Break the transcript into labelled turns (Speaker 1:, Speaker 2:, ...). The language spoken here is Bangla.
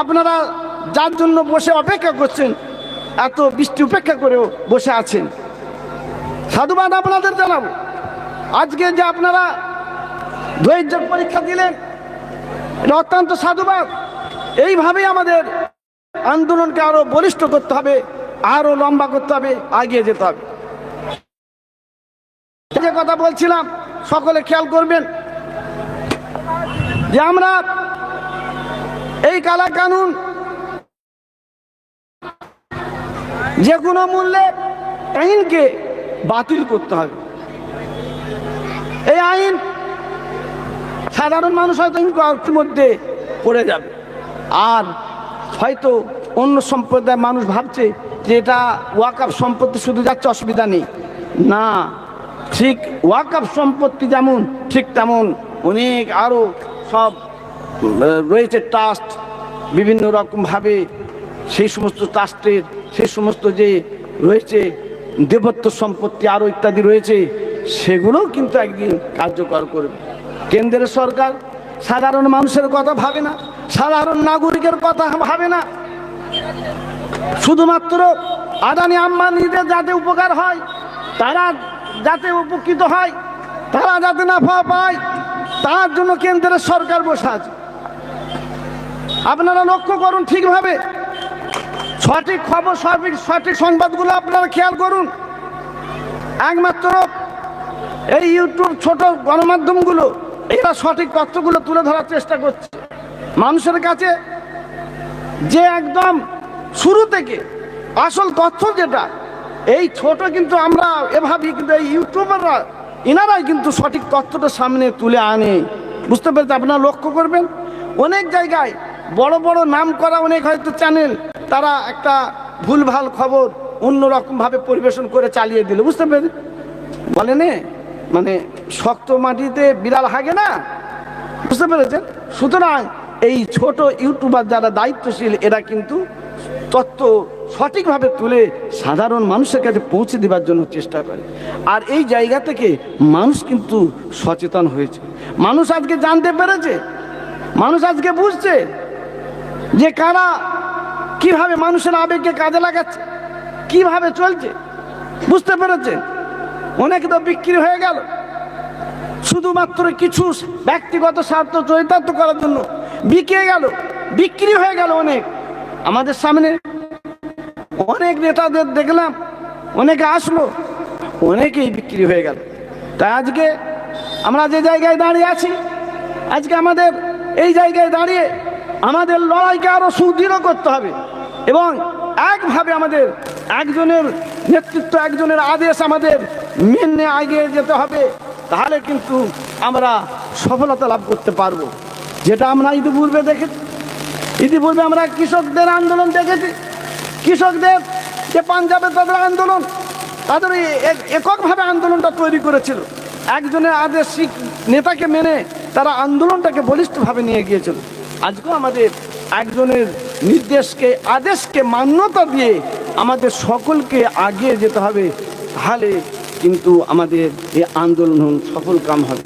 Speaker 1: আপনারা যার জন্য বসে অপেক্ষা করছেন, এত বৃষ্টি উপেক্ষা করেও বসে আছেন। সাধুবাদ আপনাদের জানাব। আজকে যে আপনারা ধৈর্যের পরীক্ষা দিলেন, এটা অত্যন্ত সাধুবাদ। এইভাবেই আমাদের আন্দোলনকে আরও বলিষ্ঠ করতে হবে, আরও লম্বা করতে হবে আগিয়ে যেতে হবে। যে কথা বলছিলাম, সকলে খেয়াল করবেন যে আমরা এই কালা কানুন। যে কোনো মূল্যে আইনকে বাতিল করতে হবে। এই আইন সাধারণ মানুষ হয়তো মধ্যে পড়ে যাবে। আর হয়তো অন্য সম্প্রদায়ের মানুষ ভাবছে যে এটা ওয়াকাপ সম্পত্তি শুধু যাচ্ছে অসুবিধা নেই। না, ঠিক ওয়াকাপ সম্পত্তি যেমন, ঠিক তেমন অনেক আরও সব রয়েছে ট্রাস্ট বিভিন্ন রকমভাবে সেই সমস্ত ট্রাস্টের সেই সমস্ত যে রয়েছে দেবত্ব সম্পত্তি আরও ইত্যাদি রয়েছে, সেগুলোও কিন্তু একদিন কার্যকর করবে। কেন্দ্রের সরকার সাধারণ মানুষের কথা ভাবে না, সাধারণ নাগরিকের কথা ভাবে না। শুধুমাত্র আদানি আম্বানিদের যাতে উপকার হয়, তারা যাতে উপকৃত হয়, তারা যাতে নাফা পায়, তার জন্য কেন্দ্রের সরকার বসে আছে। আপনারা লক্ষ্য করুন ঠিকভাবে। সঠিক খবর, সঠিক সঠিক সংবাদগুলো আপনারা খেয়াল করুন। একমাত্র এই ইউটিউব ছোট গণমাধ্যমগুলো, এরা সঠিক তথ্যগুলো তুলে ধরার চেষ্টা করছে। মানুষের কাছে যে একদম শুরু থেকে আসল তথ্য যেটা, এই ছোট কিন্তু আমরা এভাবেই কিন্তু এই ইউটিউবাররা এনারাই কিন্তু সঠিক তথ্যটা সামনে তুলে আনে। বুঝতে পেরেছে আপনারা লক্ষ্য করবেন, অনেক জায়গায় বড় বড় নাম করা অনেক হয়তো চ্যানেল তারা একটা ভুলভাল খবর অন্যরকমভাবে পরিবেশন করে চালিয়ে দিল, বুঝতে পেরে বলে নে মানে শক্ত মাটিতে বিড়াল হাগে না, বুঝতে পেরেছেন? সুতরাং এই ছোট ইউটিউবার যারা দায়িত্বশীল, এরা কিন্তু তত্ত্ব সঠিকভাবে তুলে সাধারণ মানুষের কাছে পৌঁছে দেওয়ার জন্য চেষ্টা করে। আর এই জায়গা থেকে মানুষ কিন্তু সচেতন হয়েছে। মানুষ আজকে জানতে পেরেছে, মানুষ আজকে বুঝছে যে কারা কীভাবে মানুষের আবেগকে কাজে লাগাচ্ছে, কীভাবে চলছে, বুঝতে পেরেছে? অনেক তো বিক্রি হয়ে গেল। শুধুমাত্র কিছু ব্যক্তিগত স্বার্থ চরিতার্থ করার জন্য বিকে গেল, বিক্রি হয়ে গেল অনেক। আমাদের সামনে অনেক নেতাদের দেখলাম, অনেকে আসলো, অনেকেই বিক্রি হয়ে গেল। তাই আজকে আমরা যে জায়গায় দাঁড়িয়ে আছি, আজকে আমাদের এই জায়গায় দাঁড়িয়ে আমাদের লড়াইকে আরও সুদৃঢ় করতে হবে এবং একভাবে আমাদের একজনের নেতৃত্ব, একজনের আদেশ আমাদের মেনে এগিয়ে যেতে হবে, তাহলে কিন্তু আমরা সফলতা লাভ করতে পারব। যেটা আমরা ইতিপূর্বে দেখেছি। ইতিপূর্বে আমরা কৃষকদের আন্দোলন দেখেছি। কৃষকদের যে পাঞ্জাবে তাদের আন্দোলন, তাদের এককভাবে আন্দোলনটা তৈরি করেছিল। একজনের আদেশ শিখ- নেতাকে মেনে তারা আন্দোলনটাকে বলিষ্ঠভাবে নিয়ে গিয়েছিল। আজকেও আমাদের একজনের নির্দেশকে, আদেশকে মান্যতা দিয়ে আমাদের সকলকে আগিয়ে যেতে হবে, তাহলে কিন্তু আমাদের এই আন্দোলন সফল কাম হবে হবে।